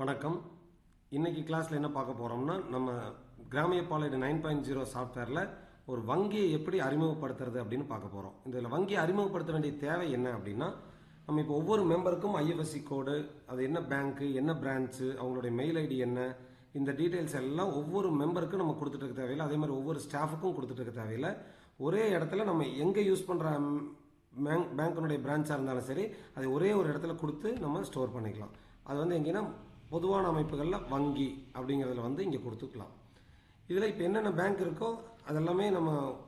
வணக்கம். இன்னைக்கு கிளாஸில் என்ன பார்க்க போகிறோம்னா நம்ம கிராமிய பாலைடு நைன் பாயிண்ட் ஜீரோ சாஃப்ட்வேரில் ஒரு வங்கியை எப்படி அறிமுகப்படுத்துறது அப்படின்னு பார்க்க போகிறோம் இதில் வங்கியை அறிமுகப்படுத்த வேண்டிய தேவை என்ன அப்படின்னா நம்ம இப்போ ஒவ்வொரு மெம்பருக்கும் ஐஎஃப்எஸ்சி கோடு அது என்ன பேங்க்கு என்ன பிரான்ச்சு அவங்களுடைய மெயில் ஐடி என்ன இந்த டீட்டெயில்ஸ் எல்லாம் ஒவ்வொரு மெம்பருக்கும் நம்ம கொடுத்துட்டு இருக்க தேவையில்லை. அதே மாதிரி ஒவ்வொரு ஸ்டாஃபுக்கும் கொடுத்துட்டு இருக்க தேவையில்லை. ஒரே இடத்துல நம்ம எங்கே யூஸ் பண்ணுற பேங்க் பேங்க்கினுடைய பிரான்ச்சாக இருந்தாலும் சரி அதை ஒரே ஒரு இடத்துல கொடுத்து நம்ம ஸ்டோர் பண்ணிக்கலாம். அது வந்து எங்கேன்னா பொதுவான அமைப்புகளில் வங்கி அப்படிங்கிறதுல வந்து இங்கே கொடுத்துக்கலாம். இதில் இப்போ என்னென்ன பேங்க் இருக்கோ அதெல்லாமே நம்ம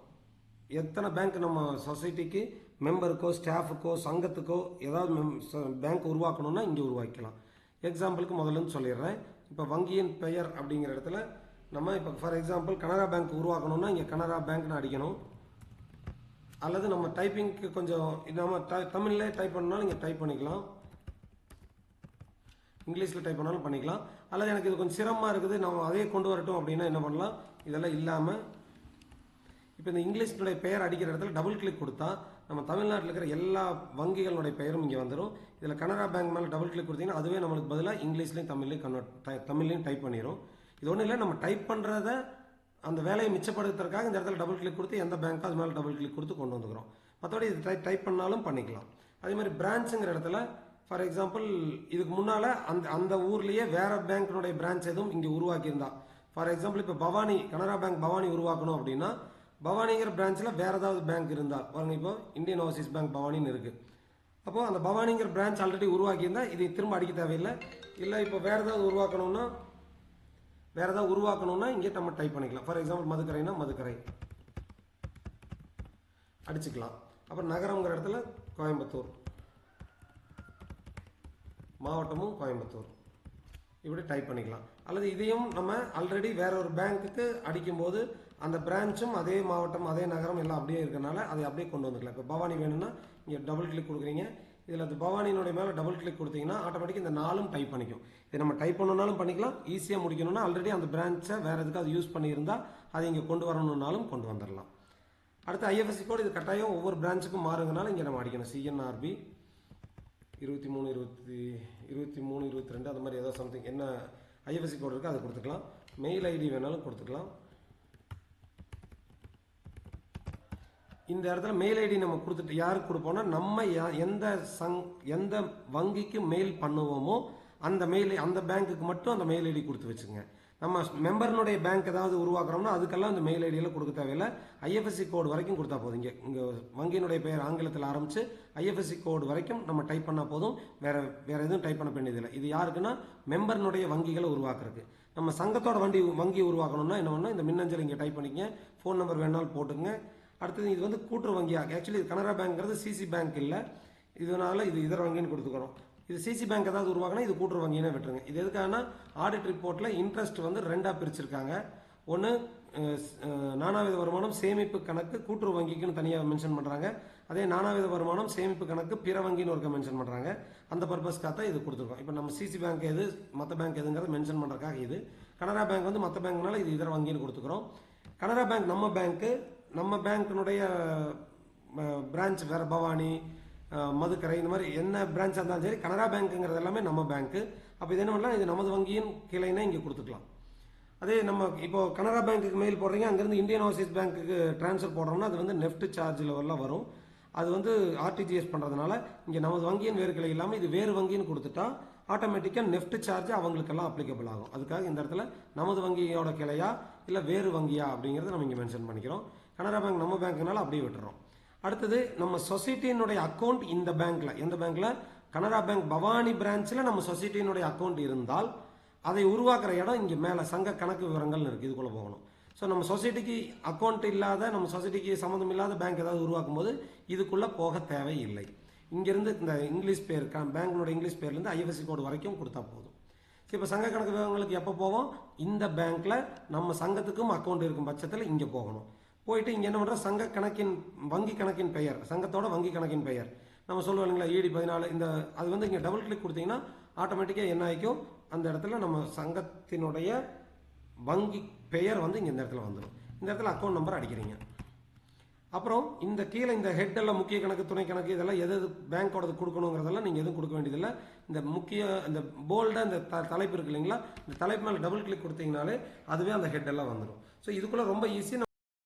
எத்தனை பேங்க் நம்ம சொசைட்டிக்கு மெம்பருக்கோ ஸ்டாஃபுக்கோ சங்கத்துக்கோ ஏதாவது மெம் பேங்க் உருவாக்கணும்னா இங்கே உருவாக்கலாம் எக்ஸாம்பிளுக்கு முதல்லன்னு சொல்லிடுறேன். இப்போ வங்கியின் பெயர் அப்படிங்கிற இடத்துல நம்ம இப்போ ஃபார் எக்ஸாம்பிள் கனரா பேங்க் உருவாக்கணும்னா இங்கே கனரா பேங்க்னு அடிக்கணும். அல்லது நம்ம டைப்பிங்க்கு கொஞ்சம் நம்ம ட- தமிழ்லேயே டைப் பண்ணாலும் இங்கே டைப் பண்ணிக்கலாம். இங்கிலீஷில் டைப் பண்ணாலும் பண்ணிக்கலாம். அல்லது எனக்கு இது கொஞ்சம் சிரமமாக இருக்குது நம்ம அதே கொண்டு வரட்டும் அப்படின்னா என்ன பண்ணலாம்? இதெல்லாம் இல்லாமல் இப்போ இந்த இங்கிலீஷினுடைய பெயர் அடிக்கிற இடத்துல டபுள் கிளிக் கொடுத்தா நம்ம தமிழ்நாட்டில் இருக்கிற எல்லா வங்கிகளுடைய பெயரும் இங்கே வந்துடும் இதில் கனரா பேங்க் மேலே டபுள் கிளிக் கொடுத்தீங்கன்னா அதுவே நம்மளுக்கு பதிலாக இங்கிலீஷ்லையும் தமிழ்லையும் கன்வெர்ட் தமிழ்லையும் டைப் பண்ணிடும் இது ஒன்றும் இல்லை நம்ம டைப் பண்ணுறத அந்த வேலையை மிச்சப்படுத்துறதுக்காக இந்த இடத்துல டபுள் கிளிக் கொடுத்து எந்த பேங்க்கோ அது மேலே டபுள் கிளிக் கொடுத்து கொண்டு வந்துக்கிறோம். மற்றபடி இது டைப் டைப் பண்ணாலும் பண்ணிக்கலாம். அதே மாதிரி பிரான்ச்சுங்கிற இடத்துல ஃபார் எக்ஸாம்பிள் இதுக்கு முன்னால் அந்த அந்த ஊர்லேயே வேற பேங்க்கினுடைய பிரான்ச் எதுவும் இங்கே உருவாக்கியிருந்தா. ஃபார் எக்ஸாம்பிள் இப்போ பவானி கனரா பேங்க் பவானி உருவாக்கணும் அப்படின்னா பவானிங்கிற பிரான்ச்சில் வேற ஏதாவது பேங்க் இருந்தா பாருங்க இப்போ இந்தியன் ஓவர்சீஸ் பேங்க் பவானின்னு இருக்கு. அப்போ அந்த பவானிங்கிற பிரான்ச் ஆல்ரெடி உருவாக்கியிருந்தா இதை திரும்ப அடிக்க தேவையில்லை. இல்லை இப்போ வேற ஏதாவது உருவாக்கணும்னா வேற ஏதாவது உருவாக்கணும்னா இங்கே நம்ம டைப் பண்ணிக்கலாம். ஃபார் எக்ஸாம்பிள் மதுக்கரைனா மதுக்கரை. அடிச்சுக்கலாம். அப்புறம் நகரங்கிற இடத்துல கோயம்புத்தூர். மாவட்டமும் கோயம்புத்தூர். இப்படி டைப் பண்ணிக்கலாம். அல்லது இதையும் நம்ம ஆல்ரெடி வேற ஒரு பேங்க்குக்கு அடிக்கும்போது அந்த பிரான்ச்சும் அதே மாவட்டம் அதே நகரம் எல்லாம் அப்படியே இருக்கனால அதை அப்படியே கொண்டு வந்துக்கலாம். இப்போ பவானி வேணும்னா இங்கே டபுள் கிளிக் கொடுக்குறீங்க. இதில் அந்த பவானியினுடைய மேலே டபுள் கிளிக் கொடுத்தீங்கன்னா ஆட்டோமேட்டிக் இந்த நாலும் டைப் பண்ணிக்கும். இதை நம்ம டைப் பண்ணணும்னாலும் பண்ணிக்கலாம். ஈஸியாக முடிக்கணும்னா ஆல்ரெடி அந்த பிரான்ச்சை எதுக்கு அது யூஸ் பண்ணியிருந்தால் அதை இங்கே கொண்டு வரணும்னாலும் கொண்டு வந்துடலாம் அடுத்து ஐஎஃப்எஸ்சி கோடு இது கட்டாயம் ஒவ்வொரு பிரான்ச்சுக்கும் மாறுங்கனால இங்கே நம்ம அடிக்கணும். சிஎன்ஆர்பி இருபத்தி மூணு இருபத்தி இருபத்தி மூணு இருபத்தி ரெண்டு அந்த மாதிரி ஏதோ சம்திங் என்ன ஐஎஃப்எஸ்சி கோட் இருக்கோ அதை கொடுத்துக்கலாம். மெயில் ஐடி வேணாலும் கொடுத்துக்கலாம். இந்த இடத்துல மெயில் ஐடி நம்ம கொடுத்துட்டு யாருக்கு கொடுப்போம்னா நம்ம யா- எந்த சங் எந்த வங்கிக்கு மெயில் பண்ணுவோமோ அந்த மெயில் அந்த பேங்க்குக்கு மட்டும் அந்த மெயில் ஐடி கொடுத்து வச்சுங்க. நம்ம மெம்பர்னுடைய பேங்க் ஏதாவது உருவாக்குறோம்னா அதுக்கெல்லாம் அந்த மெயில் ஐடியில் கொடுக்க தேவையில்லை. ஐஎஃப்எஸ்சி கோடு வரைக்கும் கொடுத்தா போதும். இங்கே இங்கே வங்கியினுடைய பெயர் ஆங்கிலத்தில் ஆரம்பித்து ஐஎஃப்எஸ்சி கோடு வரைக்கும் நம்ம டைப் பண்ணால் போதும். வேறு வேறு எதுவும் டைப் பண்ண வேண்டியதில்லை. இது யாருக்குன்னா மெம்பர்னுடைய வங்கிகளை உருவாக்குறதுக்கு. நம்ம சங்கத்தோட வண்டி வங்கி உருவாக்கணும்னா என்ன பண்ணணும்? இந்த மின்னஞ்சல் இங்கே டைப் பண்ணிக்கங்க. ஃபோன் நம்பர் வேணாலும் போட்டுங்க அடுத்தது இது வந்து கூட்டுறவு வங்கியாக ஆக்சுவலி இது கனரா பேங்க்ங்கிறது சிசி பேங்க் இல்லை. இதனால இது இதர வங்கின்னு கொடுத்துக்கிறோம் இது சிசி பேங்க் ஏதாவது உருவாக்கினா இது கூட்டுற வங்கினே விட்டுருங்க. இது எதுக்காகனா ஆடிட் ரிப்போர்ட்டில் இன்ட்ரெஸ்ட் வந்து ரெண்டாக பிரிச்சிருக்காங்க. ஒன்று நானாவித வருமானம் சேமிப்பு கணக்கு கூட்டுறவு வங்கிக்குன்னு தனியாக மென்ஷன் பண்ணுறாங்க அதே நானாவித வருமானம் சேமிப்பு கணக்கு பிற வங்கின்னு ஒருக்க மென்ஷன் பண்ணுறாங்க அந்த பர்பஸ்க்காக தான் இது கொடுத்துருக்கோம். இப்போ நம்ம சிசி பேங்க் எது மற்ற பேங்க் எதுங்கிறத மென்ஷன் பண்ணுறதுக்காக இது. கனரா பேங்க் வந்து மற்ற பேங்க்னால இது இதர வங்கின்னு கொடுத்துக்கிறோம். கனரா பேங்க் நம்ம பேங்க்கு நம்ம பேங்க்கினுடைய பிரான்ச் வேற பவானி மதுக்கரை இந்த மாதிரி என்ன பிரான்ச்சாக இருந்தாலும் சரி கனரா பேங்க்குங்கிறது எல்லாமே நம்ம பேங்க்கு அப்போ இது என்ன பண்ணலாம்? இது நமது வங்கியின் கிளைனா இங்கே கொடுத்துக்கலாம். அதே நம்ம இப்போ கனரா பேங்க்குக்கு மெயில் போடுறீங்க அங்கேருந்து இந்தியன் ஓவர்சீஸ் பேங்க்குக்கு ட்ரான்ஸ்ஃபர் போடுறோம்னா அது வந்து நெஃப்ட் சார்ஜ் லெவலில் வரும். அது வந்து ஆர்டிஜிஎஸ் பண்ணுறதுனால இங்கே நமது வங்கியின் வேறு கிளை இல்லாமல் இது வேறு வங்கின்னு கொடுத்துட்டா ஆட்டோமேட்டிக்காக நெஃப்ட் சார்ஜ் அவங்களுக்கெல்லாம் அப்ளிகபிள் ஆகும். அதுக்காக இந்த இடத்துல நமது வங்கியோட கிளையா இல்லை வேறு வங்கியா அப்படிங்கிறத நம்ம இங்கே மென்ஷன் பண்ணிக்கிறோம். கனரா பேங்க் நம்ம பேங்க்னால அப்படியே விட்டுறோம். அடுத்தது நம்ம சொசைட்டியினுடைய அக்கௌண்ட் இந்த பேங்க்ல எந்த பேங்க்ல கனரா பேங்க் பவானி பிரான்ச்சில் நம்ம சொசைட்டியினுடைய அக்கௌண்ட் இருந்தால் அதை உருவாக்குற இடம் இங்கே மேலே. சங்க கணக்கு விவரங்கள்னு இருக்குது இதுக்குள்ளே போகணும். ஸோ நம்ம சொசைட்டிக்கு அக்கௌண்ட் இல்லாத நம்ம சொசைட்டிக்கு சம்மந்தம் இல்லாத பேங்க் ஏதாவது உருவாக்கும் போது இதுக்குள்ளே போக தேவையில்லை. இங்கேருந்து இந்த இங்கிலீஷ் பேர் பேங்க்னோட இங்கிலீஷ் பேர்லேருந்து ஐஎஃப்எஸ்சி கோடு வரைக்கும் கொடுத்தா போதும். இப்போ சங்க கணக்கு விவரங்களுக்கு எப்போ போவோம்? இந்த பேங்க்கில் நம்ம சங்கத்துக்கும் அக்கௌண்ட் இருக்கும் பட்சத்தில் இங்கே போகணும். போயிட்டு இங்கே என்ன பண்ணுறோம் சங்க கணக்கின் வங்கி கணக்கின் பெயர். சங்கத்தோட வங்கி கணக்கின் பெயர். நம்ம சொல்லுவோம் இல்லைங்களா இடி பதினாலு. இந்த அது வந்து இங்கே டபுள் கிளிக் கொடுத்தீங்கன்னா ஆட்டோமேட்டிக்காக என்ன ஆகிக்கும் அந்த இடத்துல நம்ம சங்கத்தினுடைய வங்கி பெயர் வந்து இங்கே இந்த இடத்துல வந்துடும் இந்த இடத்துல அக்கௌண்ட் நம்பர் அடிக்கிறீங்க. அப்புறம் இந்த கீழே இந்த ஹெட் எல்லாம் முக்கிய கணக்கு துணை கணக்கு இதெல்லாம் எது எது பேங்க்கோடது கொடுக்கணுங்கிறதெல்லாம் நீங்கள் எதுவும் கொடுக்க வேண்டியதில்லை. இந்த முக்கிய இந்த போல்டாக இந்த த தலைப்பு இருக்கு இல்லைங்களா இந்த தலைப்பு மேலே டபுள் கிளிக் கொடுத்தீங்கனாலே அதுவே அந்த ஹெட் எல்லாம் வந்துடும் ஸோ இதுக்குள்ளே ரொம்ப ஈஸி